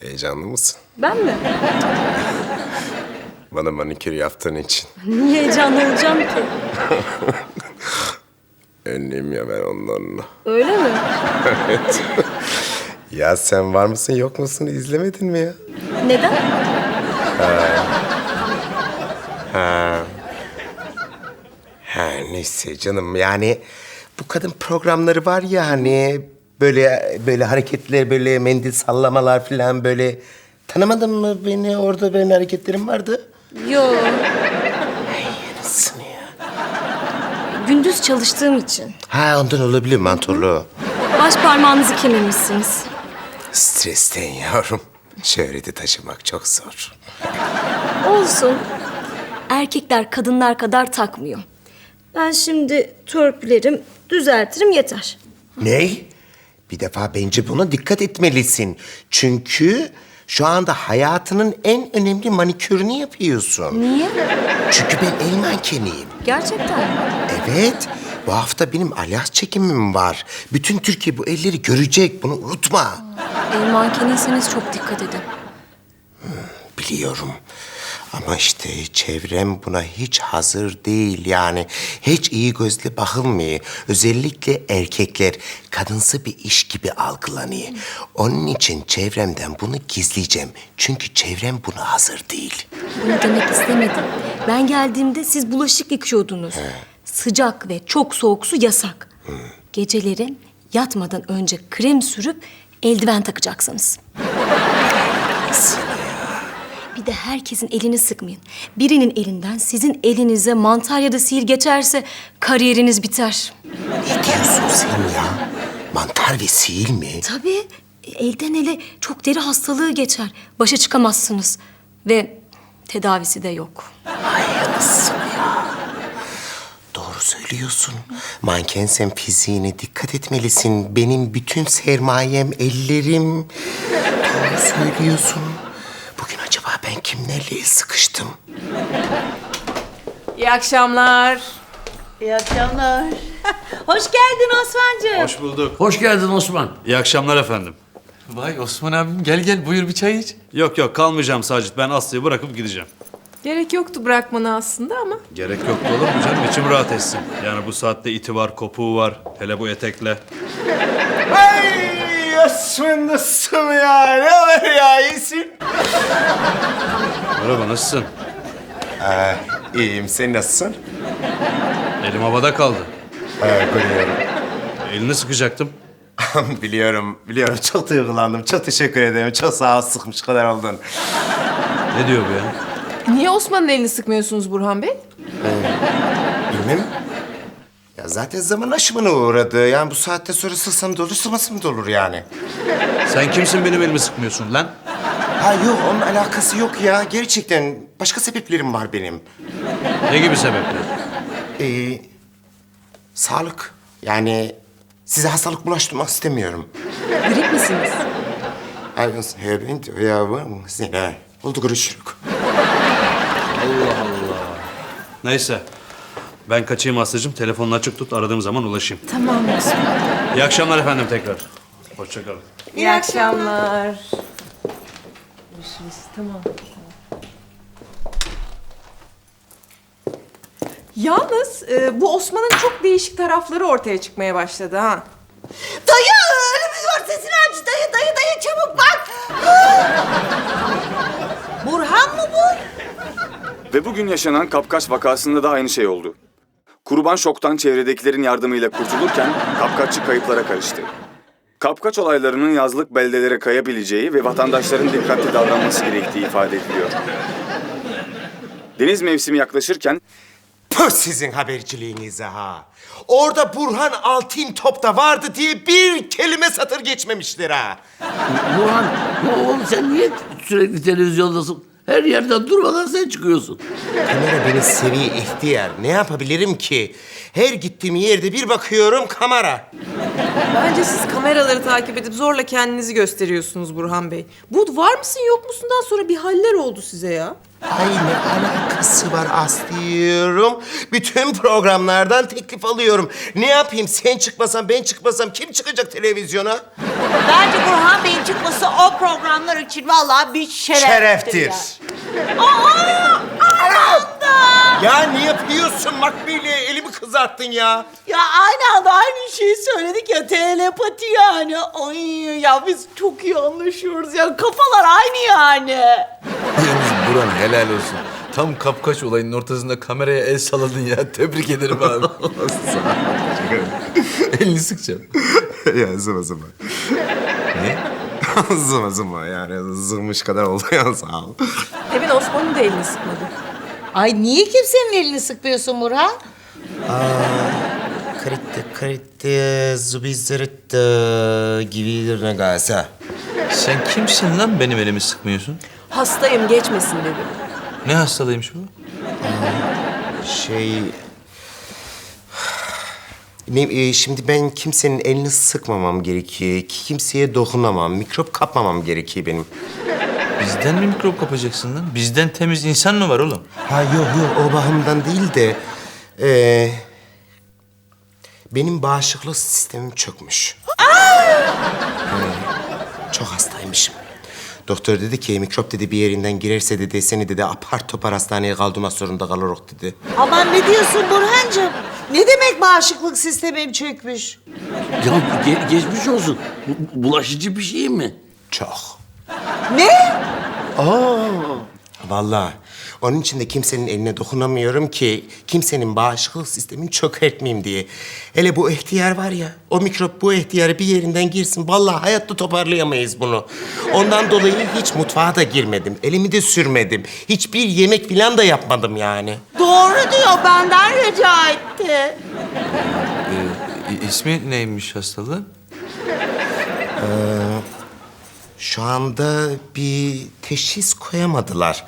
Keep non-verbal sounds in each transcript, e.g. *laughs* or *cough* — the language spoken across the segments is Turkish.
Heyecanlı mısın? Ben mi? Bana manikür yaptığın için. Niye heyecanlı olacağım ki? Önlüyüm ya ben ondan. Öyle mi? Ya sen var mısın yok musun izlemedin mi ya? Neden? Ha neyse canım yani bu kadın programları var ya hani böyle böyle hareketler böyle mendil sallamalar falan böyle tanımadın mı beni orada benim hareketlerim vardı. Yo. Nasıl ya? Gündüz çalıştığım için. Ha ondan olabilir mantorlu. Baş parmağınızı kemirmişsiniz. Stresten yavrum. Şöhreti taşımak çok zor. Olsun. Erkekler kadınlar kadar takmıyor. Ben şimdi törpülerim, düzeltirim yeter. Ney? Bir defa bence buna dikkat etmelisin. Çünkü şu anda hayatının en önemli manikürünü yapıyorsun. Niye? Çünkü ben el mankeniyim. Gerçekten mi? Evet. Bu hafta benim alyans çekimim var. Bütün Türkiye bu elleri görecek. Bunu unutma. El mankeniyseniz çok dikkat edin. Biliyorum. Ama işte çevrem buna hiç hazır değil yani. Hiç iyi gözle bakılmıyor. Özellikle erkekler kadınsı bir iş gibi algılanıyor. Onun için çevremden bunu gizleyeceğim. Çünkü çevrem buna hazır değil. Bunu demek istemedim. Ben geldiğimde siz bulaşık yıkıyordunuz. Sıcak ve çok soğuk su yasak. Geceleri yatmadan önce krem sürüp eldiven takacaksınız. *laughs* Bir de herkesin elini sıkmayın. Birinin elinden sizin elinize mantar ya da sihir geçerse kariyeriniz biter. Ne diyorsun sen ya? Mantar ve sihir mi? Tabii elden ele çok deri hastalığı geçer. Başa çıkamazsınız. Ve tedavisi de yok. Ay anasını ya. Doğru söylüyorsun. Manken sen fiziğine dikkat etmelisin. Benim bütün sermayem ellerim. Doğru söylüyorsun. Kimlerle el sıkıştım? İyi akşamlar. İyi akşamlar. *laughs* Hoş geldin Osman'cığım. Hoş bulduk. Hoş geldin Osman. İyi akşamlar efendim. Vay Osman abim gel gel buyur bir çay iç. Yok yok kalmayacağım Sacit. Ben Aslı'yı bırakıp gideceğim. Gerek yoktu bırakmana aslında ama. Gerek yok da olur mu canım? İçim rahat etsin. Yani bu saatte iti var, kopuğu var. Hele bu etekle. Nasılsın ya? Ne haber ya? İyisin? Merhaba nasılsın? İyiyim. Sen nasılsın? Elim havada kaldı. Ha, görüyorum. Elini sıkacaktım. *laughs* biliyorum, biliyorum. Çok duygulandım. Çok teşekkür ederim. Çok sağ ol. Sıkmış kadar oldun. Ne diyor bu ya? Niye Osman'ın elini sıkmıyorsunuz Burhan Bey? Bilmem. Zaten zaman aşımına uğradı. Yani bu saatte sonra sıksam da olur, sıkmasam da olur yani. Sen kimsin benim elimi sıkmıyorsun lan? Ha yok, onun alakası yok ya. Gerçekten başka sebeplerim var benim. Ne gibi sebepler? Ee, sağlık. Yani size hastalık bulaştırmak istemiyorum. Grip misiniz? Ay, ben de ya var mı? Zina. Oldu görüşürük. Neyse. Ben kaçayım Aslı'cığım. Telefonunu açık tut. Aradığım zaman ulaşayım. Tamam Osman. İyi akşamlar efendim tekrar. Hoşçakalın. İyi akşamlar. Görüşürüz. Tamam. Yalnız e, bu Osman'ın çok değişik tarafları ortaya çıkmaya başladı ha. Dayı önümüz var sesini aç. Dayı dayı dayı çabuk bak. Burhan mı bu? Ve bugün yaşanan kapkaç vakasında da aynı şey oldu. Kurban şoktan çevredekilerin yardımıyla kurtulurken kapkaççı kayıplara karıştı. Kapkaç olaylarının yazlık beldelere kayabileceği ve vatandaşların dikkatli davranması gerektiği ifade ediliyor. Deniz mevsimi yaklaşırken Püh sizin haberciliğinize ha. Orada Burhan Altın Top'ta vardı diye bir kelime satır geçmemişler ha. Burhan, oğlum sen niye sürekli televizyondasın? Her yerden durmadan sen çıkıyorsun. Kamera beni seviye ihtiyar. Ne yapabilirim ki? Her gittiğim yerde bir bakıyorum kamera. Bence siz kameraları takip edip zorla kendinizi gösteriyorsunuz Burhan Bey. Bu var mısın yok musundan sonra bir haller oldu size ya. Ay ne alakası var Aslı'yorum. Bütün programlardan teklif alıyorum. Ne yapayım sen çıkmasan ben çıkmasam kim çıkacak televizyona? Bence Burhan Bey'in çıkması o programlar için vallahi bir şereftir. Şereftir. ya. Aa! Ya ne yapıyorsun Makbule? Elimi kızarttın ya. Ya aynı anda aynı şeyi söyledik ya telepati yani. Ay ya biz çok iyi anlaşıyoruz ya. Kafalar aynı yani. Burhan helal olsun. Tam kapkaç olayının ortasında kameraya el salladın ya. *laughs* Tebrik ederim abi. *laughs* Elini sıkacağım. ya zıma zıma. Ne? *laughs* zıma zıma yani zırmış kadar oldu ya sağ ol. Demin Osman'ın da elini sıkmadı. Ay niye kimsenin elini sıkmıyorsun Burhan? Kritte kritte zubizirtte gibi ne gelse. Sen kimsin lan benim elimi sıkmıyorsun? Hastayım geçmesin dedi. Ne hastalığıymış bu? Şey... *sighs* Ne, e, şimdi ben kimsenin elini sıkmamam gerekiyor. Ki Kimseye dokunamam. Mikrop kapmamam gerekiyor benim. Bizden mi mikrop kapacaksın lan? Bizden temiz insan mı var oğlum? Ha yok yok o bakımdan değil de... e, benim bağışıklık sistemim çökmüş. Ee, çok hastaymışım. Doktor dedi ki mikrop dedi bir yerinden girerse dedi seni dedi apar topar hastaneye kaldırmak zorunda kalırız dedi. Aman ne diyorsun Burhancığım? Ne demek bağışıklık sistemim çökmüş? Ya ge- geçmiş olsun. Bu- bulaşıcı bir şey mi? Çok. Ne? Vallahi onun için de kimsenin eline dokunamıyorum ki kimsenin bağışıklık sistemini çökertmeyeyim diye. Hele bu ihtiyar var ya, o mikrop bu ihtiyarı bir yerinden girsin. Vallahi hayatta toparlayamayız bunu. Ondan dolayı hiç mutfağa da girmedim. Elimi de sürmedim. Hiçbir yemek falan da yapmadım yani. Doğru diyor benden rica etti. Ee, ismi neymiş hastalığı? Şu anda bir teşhis koyamadılar.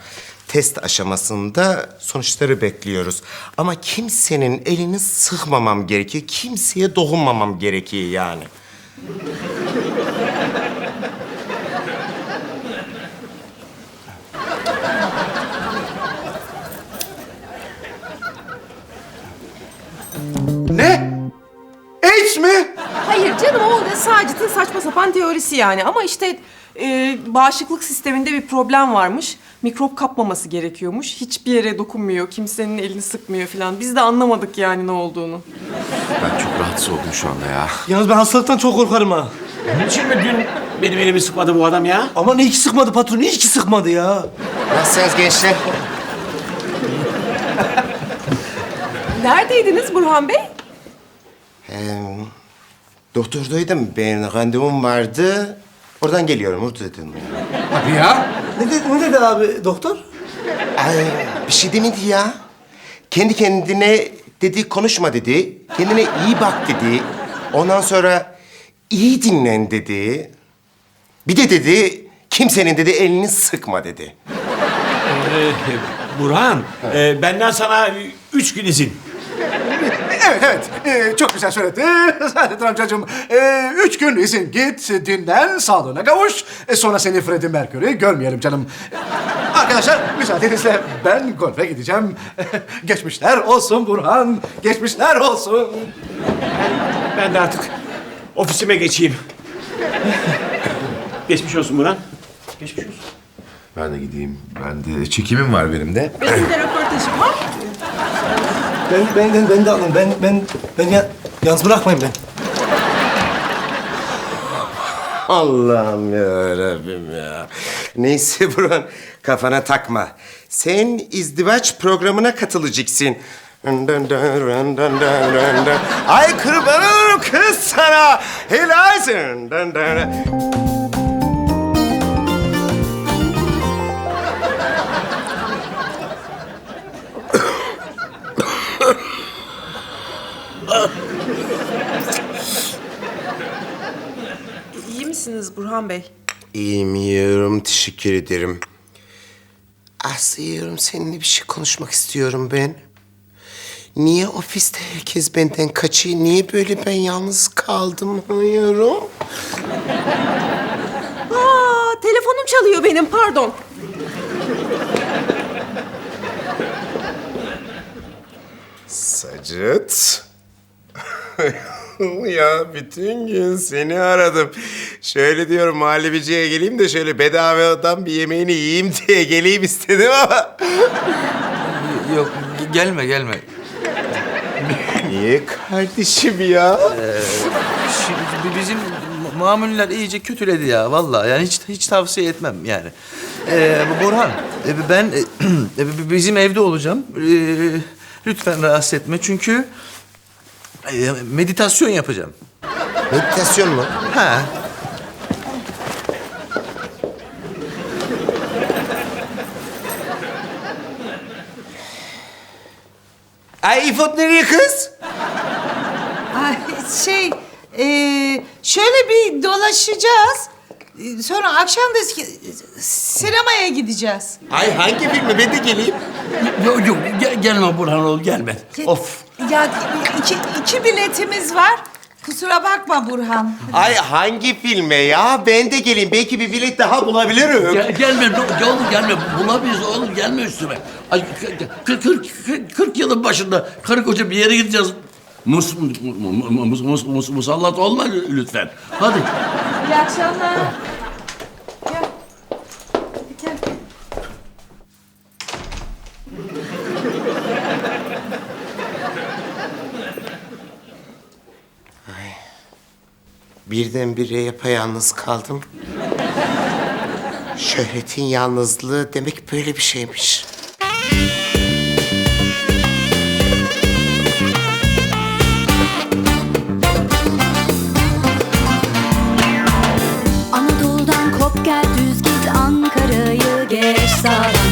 Test aşamasında sonuçları bekliyoruz. Ama kimsenin elini sıkmamam gerekiyor. Kimseye dokunmamam gerekiyor yani. Ne? AIDS mi? Hayır canım o da Sacit'in saçma sapan teorisi yani. Ama işte e, bağışıklık sisteminde bir problem varmış. Mikrop kapmaması gerekiyormuş. Hiçbir yere dokunmuyor, kimsenin elini sıkmıyor falan. Biz de anlamadık yani ne olduğunu. Ben çok rahatsız oldum şu anda ya. Yalnız ben hastalıktan çok korkarım ha. Niçin mi dün benim elimi sıkmadı bu adam ya? Ama iyi ki sıkmadı patron, iyi ki sıkmadı ya. Nasılsınız gençler? Neredeydiniz Burhan Bey? Ee, doktordaydım. Ben randevum vardı. Oradan geliyorum. Orada dedim. Hadi ya. Ne dedi, ne dedi abi doktor? Ay, bir şey demedi ya. Kendi kendine dedi konuşma dedi. Kendine iyi bak dedi. Ondan sonra iyi dinlen dedi. Bir de dedi kimsenin dedi elini sıkma dedi. Burhan, e, benden sana üç gün izin. Evet evet. Ee, çok güzel söyledi. *laughs* Saadettin amcacığım. Ee, üç gün izin git, dinlen, sağlığına kavuş. E, sonra seni Freddie Mercury görmeyelim canım. Arkadaşlar müsaadenizle ben golfe gideceğim. *laughs* Geçmişler olsun Burhan. Geçmişler olsun. Ben de artık ofisime geçeyim. *laughs* Geçmiş olsun Burhan. Geçmiş olsun. Ben de gideyim. Ben de çekimim var benim de. Benim de röportajım var. Ben, ben, ben, ben de alın, ben, ben, ben ya, yalnız bırakmayın ben. Allah'ım ya Rabbim ya. Neyse Burhan kafana takma. Sen izdivaç programına katılacaksın. Ay kurban olurum kız sana. Helalsin. Burhan Bey? İyiyim yiyorum, teşekkür ederim. Aslı seninle bir şey konuşmak istiyorum ben. Niye ofiste herkes benden kaçıyor? Niye böyle ben yalnız kaldım yiyorum? Aa, telefonum çalıyor benim, pardon. Sacıt. *laughs* ya bütün gün seni aradım. Şöyle diyorum muhallebiciye geleyim de şöyle bedavadan bir yemeğini yiyeyim *laughs* diye geleyim istedim ama... Yok ge- gelme gelme. Niye kardeşim ya? Şimdi bizim mamuller iyice kötüledi ya vallahi. Yani hiç hiç tavsiye etmem yani. Ee, Burhan, e, ben e, *clears throat* bizim evde olacağım. Ee, lütfen rahatsız etme çünkü meditasyon yapacağım. Meditasyon mu? Ha. Ay İfot nereye kız? Ay şey, e, şöyle bir dolaşacağız. Sonra akşam da si- sinemaya gideceğiz. Ay hangi filmi? Ben de geleyim. Yok yok gel- gelme Burhan oğul gelme. Of. Ya iki, iki biletimiz var. Kusura bakma Burhan. Ay hangi filme ya? Ben de geleyim. Belki bir bilet daha bulabilirim. Gel, gelme ne- oğlum gelme. Bulamayız oğlum gelme üstüme. Ay, kırk, kırk, kırk, kırk yılın başında karı koca bir yere gideceğiz. Mus, mus, mus, mus, mus, musallat olma lütfen. Hadi. İyi akşamlar. Gel. Gel. Birdenbire yapayalnız kaldım. Şöhretin yalnızlığı demek böyle bir şeymiş. pasará.